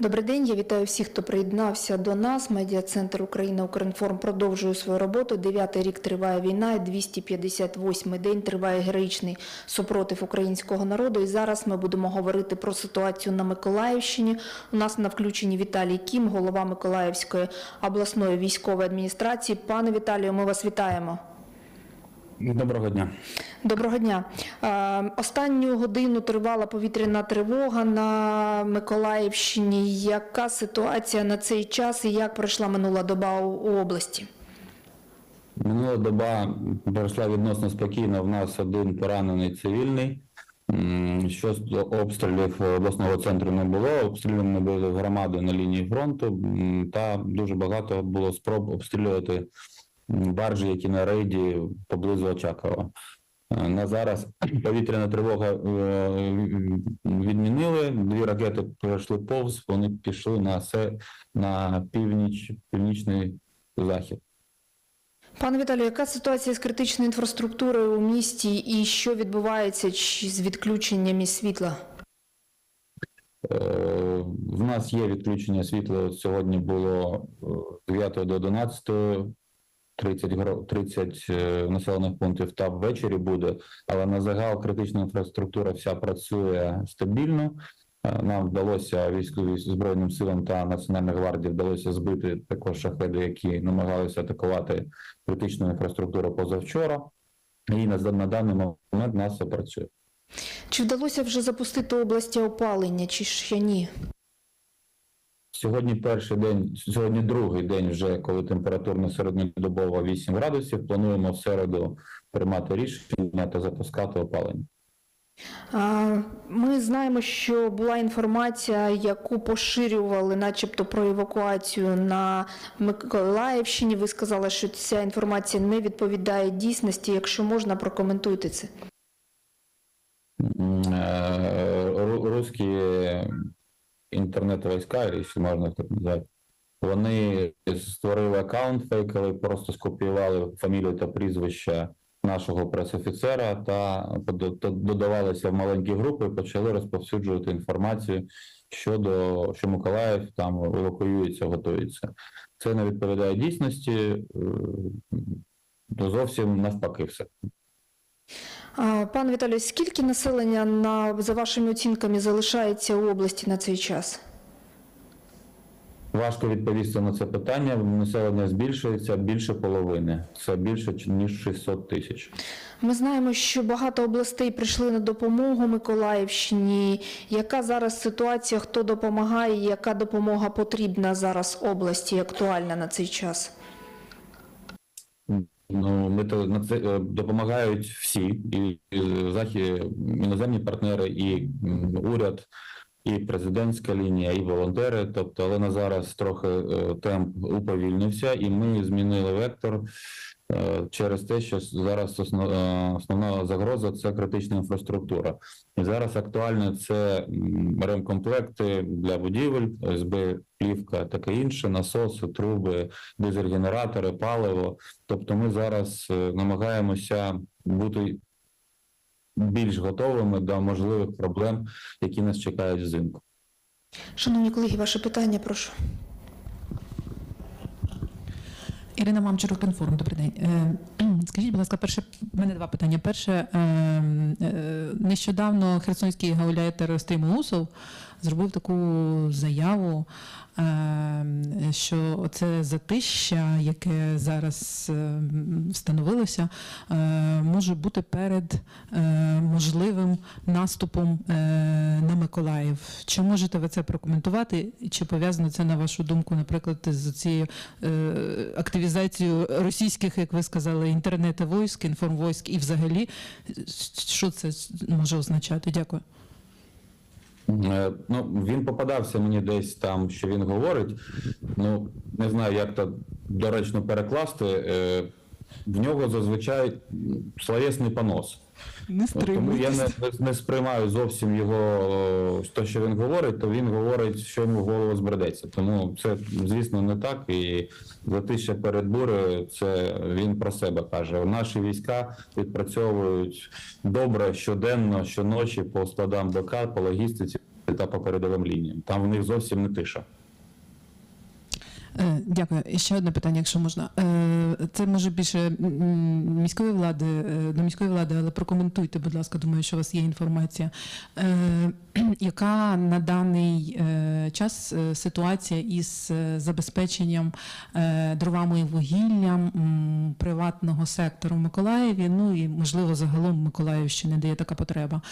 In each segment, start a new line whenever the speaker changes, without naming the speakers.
Добрий день. Я вітаю всіх, хто приєднався до нас. Медіа-центр Україна Укрінформ продовжує свою роботу. Дев'ятий рік триває війна, і 258-й день триває героїчний супротив українського народу. І зараз ми будемо говорити про ситуацію на Миколаївщині. У нас на включенні Віталій Кім, голова Миколаївської обласної військової адміністрації. Пане Віталію, ми вас вітаємо.
Доброго дня.
Доброго дня. Останню годину тривала повітряна тривога на Миколаївщині. Яка ситуація на цей час і як пройшла минула доба у, області?
Минула доба пройшла відносно спокійно. В нас один поранений цивільний. Що з обстрілів обласного центру не було. Обстріляні були громади на лінії фронту, та дуже багато було спроб обстрілювати баржі, які на рейді поблизу Очакова. Е, На зараз повітряна тривога е, відмінили. Дві ракети пройшли повз. Вони пішли на се на північ, північний захід.
Пане Віталію, яка ситуація з критичною інфраструктурою у місті і що відбувається з відключеннями світла?
Е, В нас є відключення світла. Сьогодні було е, з 9 до 11, 30, гро- 30 е, населених пунктів та ввечері буде, але на загал критична інфраструктура вся працює стабільно. Е, Нам вдалося військовим збройним силам та Національній гвардії вдалося збити також шахеди, які намагалися атакувати критичну інфраструктуру позавчора. І на, на даний момент нас все працює.
Чи вдалося вже запустити області опалення, чи ще ні?
Сьогодні перший день, сьогодні другий день, вже коли температурна середньодобова 8 градусів. Плануємо в середу приймати рішення та запускати опалення.
Ми знаємо, що була інформація, яку поширювали, начебто, про евакуацію на Миколаївщині. Ви сказали, що ця інформація не відповідає дійсності. Якщо можна, прокоментуйте це.
Е, ру- Русські інтернет-війська, якщо можна так назвати, вони створили аккаунт фейковий, просто скопіювали фамілію та прізвище нашого пресофіцера та додавалися в маленькі групи і почали розповсюджувати інформацію щодо що Миколаїв там евакуюється, готується. Це не відповідає дійсності, е, зовсім навпаки все.
А, Пане Віталію, скільки населення на за вашими оцінками залишається у області на цей час?
Важко відповісти на це питання. Населення збільшується більше половини. Це більше ніж 600 тисяч.
Ми знаємо, що багато областей прийшли на допомогу Миколаївщині. Яка зараз ситуація? Хто допомагає? Яка допомога потрібна зараз області, актуальна на цей час?
Ну ми то на це е, допомагають всі, і, і захід, іноземні партнери, і уряд, і президентська лінія, і волонтери. Тобто, але на зараз трохи е, темп уповільнився, і ми змінили вектор. Е, Через те, що зараз е, основна загроза це критична інфраструктура. І зараз актуально це ремкомплекти для будівель, СБ, плівка, таке інше, насоси, труби, дизель-генератори, паливо. Тобто, ми зараз е, намагаємося бути більш готовими до можливих проблем, які нас чекають взимку.
Шановні колеги, ваше питання, прошу.
Ірина Мамчур, Конформ, добрий день. Е, Скажіть, будь ласка, перше, в мене два питання. Перше, е, е, нещодавно херсонський гауляйтер Ростим Усов зробив таку заяву, е, що це затища, яке зараз е, встановилося, е, може бути перед можливим наступом на Миколаїв. Чи можете ви це прокоментувати? Чи пов'язано це на вашу думку, наприклад, з цією активізацією російських, як ви сказали, інтернет-войськ, інформвойськ і взагалі що це може означати? Дякую.
Е, Ну, він попадався мені десь там, що він говорить. Ну, не знаю, як то доречно перекласти. Е, В нього зазвичай словесний понос.
Не
Тому я не, не, не сприймаю зовсім його о, те, що він говорить, то він говорить, що йому в голову збредеться. Тому це, звісно, не так. І затища перед бурею, це він про себе каже. Наші війська відпрацьовують добре щоденно, щоночі по складам БК, по логістиці. та по передовим лініям. Там в них зовсім не тиша.
Е, Дякую. І ще одне питання, якщо можна. Е, Це може більше міської влади, е, до міської влади, але прокоментуйте, будь ласка, думаю, що у вас є інформація. Яка на даний час ситуація із забезпеченням дровами і вугіллям приватного сектору в Миколаєві? Ну і можливо загалом в Миколаївщині, де є така потреба.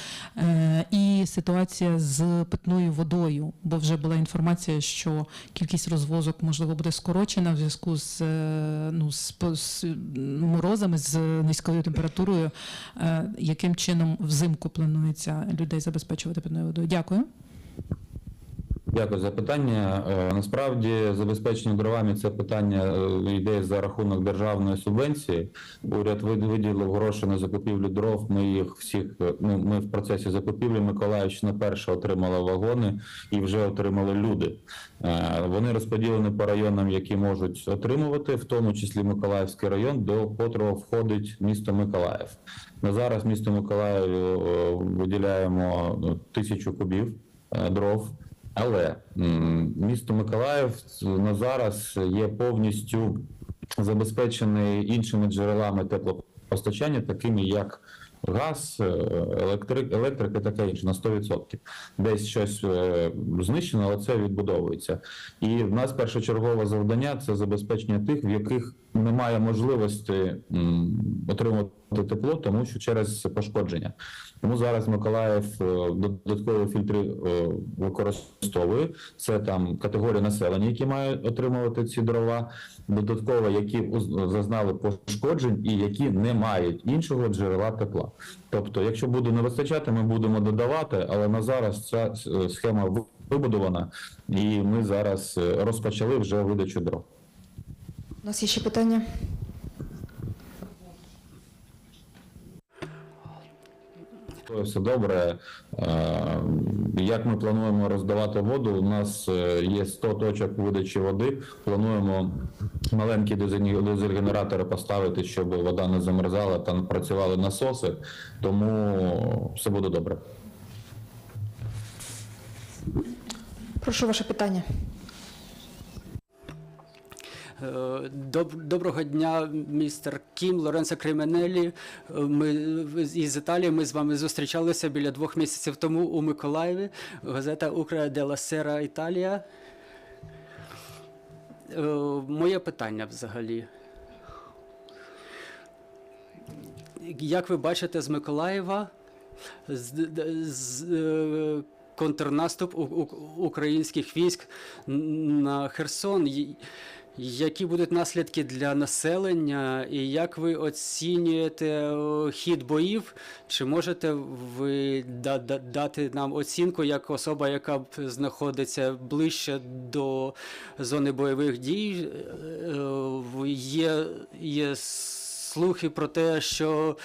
І ситуація з питною водою, бо вже була інформація, що кількість розвозок можливо буде скорочена в зв'язку з, е, ну, з, з морозами, з низькою температурою. Е, Яким чином взимку планується людей забезпечувати питною водою? Дякую.
Дякую за питання. Е, Насправді забезпечення дровами це питання е, йде за рахунок державної субвенції. Уряд виділив гроші на закупівлю дров. Ми їх всіх е, ну ми в процесі закупівлі. Миколаївщина перша отримала вагони і вже отримали люди. Вони розподілені по районам, які можуть отримувати, в тому числі Миколаївський район, до котрого входить місто Миколаїв. На зараз місто Миколаїв виділяємо ну, тисячу кубів дров. Але місто Миколаїв на зараз є повністю забезпечений іншими джерелами теплопостачання, такими як газ, е, електрик, електрика таке інше на 100%. Десь щось е, знищено, але це відбудовується. І в нас першочергове завдання це забезпечення тих, в яких немає можливості отримувати тепло, тому що через пошкодження. Тому зараз Миколаїв е, додаткові фільтри е, використовує. Це там категорія населення, які мають отримувати ці дрова, додатково, які зазнали пошкоджень і які не мають іншого джерела тепла. Тобто, якщо буде не вистачати, ми будемо додавати, але на зараз ця е, схема вибудована, і ми зараз розпочали вже видачу дров.
У нас є ще питання?
Все добре. Е, Як ми плануємо роздавати воду? У нас е, є 100 точок видачі води. Плануємо маленькі дизель- дизель-генератори поставити, щоб вода не замерзала, там працювали насоси. Тому все буде добре.
Прошу ваше питання.
Е, Доб- Доброго дня, містер Кім, Лоренцо Кременелі. Е, Ми із Італії. Ми з вами зустрічалися біля двох місяців тому у Миколаєві. Газета Укра Дела Сера Італія. Е, Моє питання взагалі. Як ви бачите з Миколаєва, з, з, контрнаступ українських військ на Херсон. Які будуть наслідки для населення, і як ви оцінюєте хід боїв? Чи можете ви да- да- дати нам оцінку як особа, яка знаходиться ближче до зони бойових дій? Е, Є, є слухи про те, що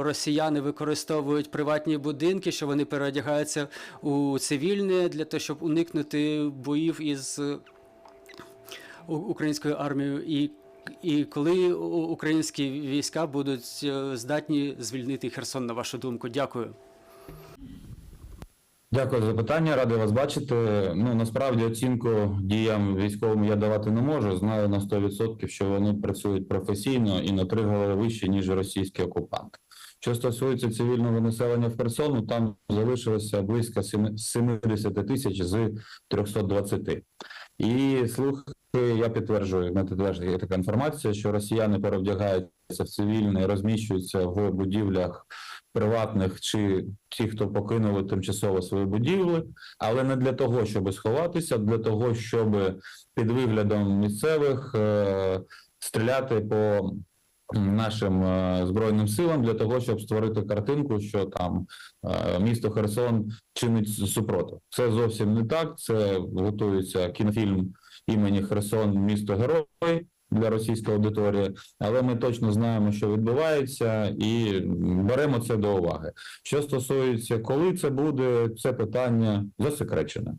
росіяни використовують приватні будинки, що вони переодягаються у цивільне для того, щоб уникнути боїв із українською армією. І, і коли українські війська будуть е, здатні звільнити Херсон, на вашу думку? Дякую.
Дякую за питання. Радий вас бачити. Ну насправді оцінку діям військовим я давати не можу. Знаю на 100%, що вони працюють професійно і на три голови вище, ніж російські окупанти. Що стосується цивільного населення в Херсону, там залишилося близько 70 тисяч з 320. І слухи я підтверджую, на підтверджую така інформація, що росіяни перевдягаються в цивільне і розміщуються в будівлях приватних чи ті, хто покинули тимчасово свої будівлі, але не для того, щоб сховатися, а для того, щоб під виглядом місцевих е, стріляти по нашим е, збройним силам для того, щоб створити картинку, що там е, місто Херсон чинить супротив. Це зовсім не так. Це готується кінофільм імені Херсон, місто Герой для російської аудиторії, але ми точно знаємо, що відбувається, і беремо це до уваги. Що стосується, коли це буде, це питання засекречене.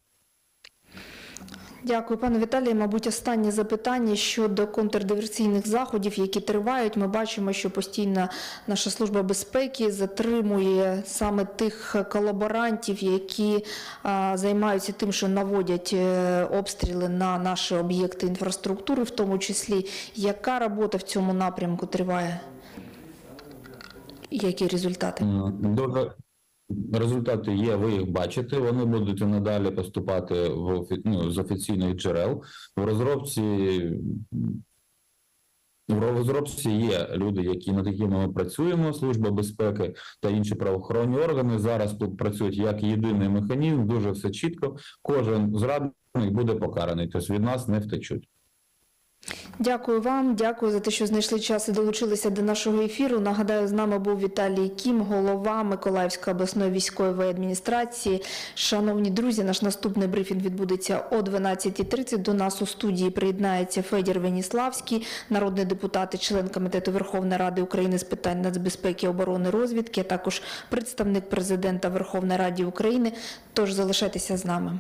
Дякую, пане Віталію. Мабуть, останнє запитання щодо контрдиверсійних заходів, які тривають. Ми бачимо, що постійно наша служба безпеки затримує саме тих колаборантів, які а, займаються тим, що наводять е, обстріли на наші об'єкти інфраструктури, в тому числі. Яка робота в цьому напрямку триває? Які результати?
Дуже результати є, ви їх бачите. Вони будуть надалі поступати в ну, з офіційних джерел. В розробці в розробці є люди, які над якими ми працюємо, служба безпеки та інші правоохоронні органи. Зараз тут працюють як єдиний механізм, дуже все чітко. Кожен зрадник буде покараний, тобто від нас не втечуть.
Дякую вам, дякую за те, що знайшли час і долучилися до нашого ефіру. Нагадаю, з нами був Віталій Кім, голова Миколаївської обласної військової адміністрації. Шановні друзі, наш наступний брифінг відбудеться о 12.30. До нас у студії приєднається Федір Веніславський, народний депутат і член комітету Верховної Ради України з питань нацбезпеки, оборони, розвідки, а також представник президента Верховної Ради України. Тож залишайтеся з нами.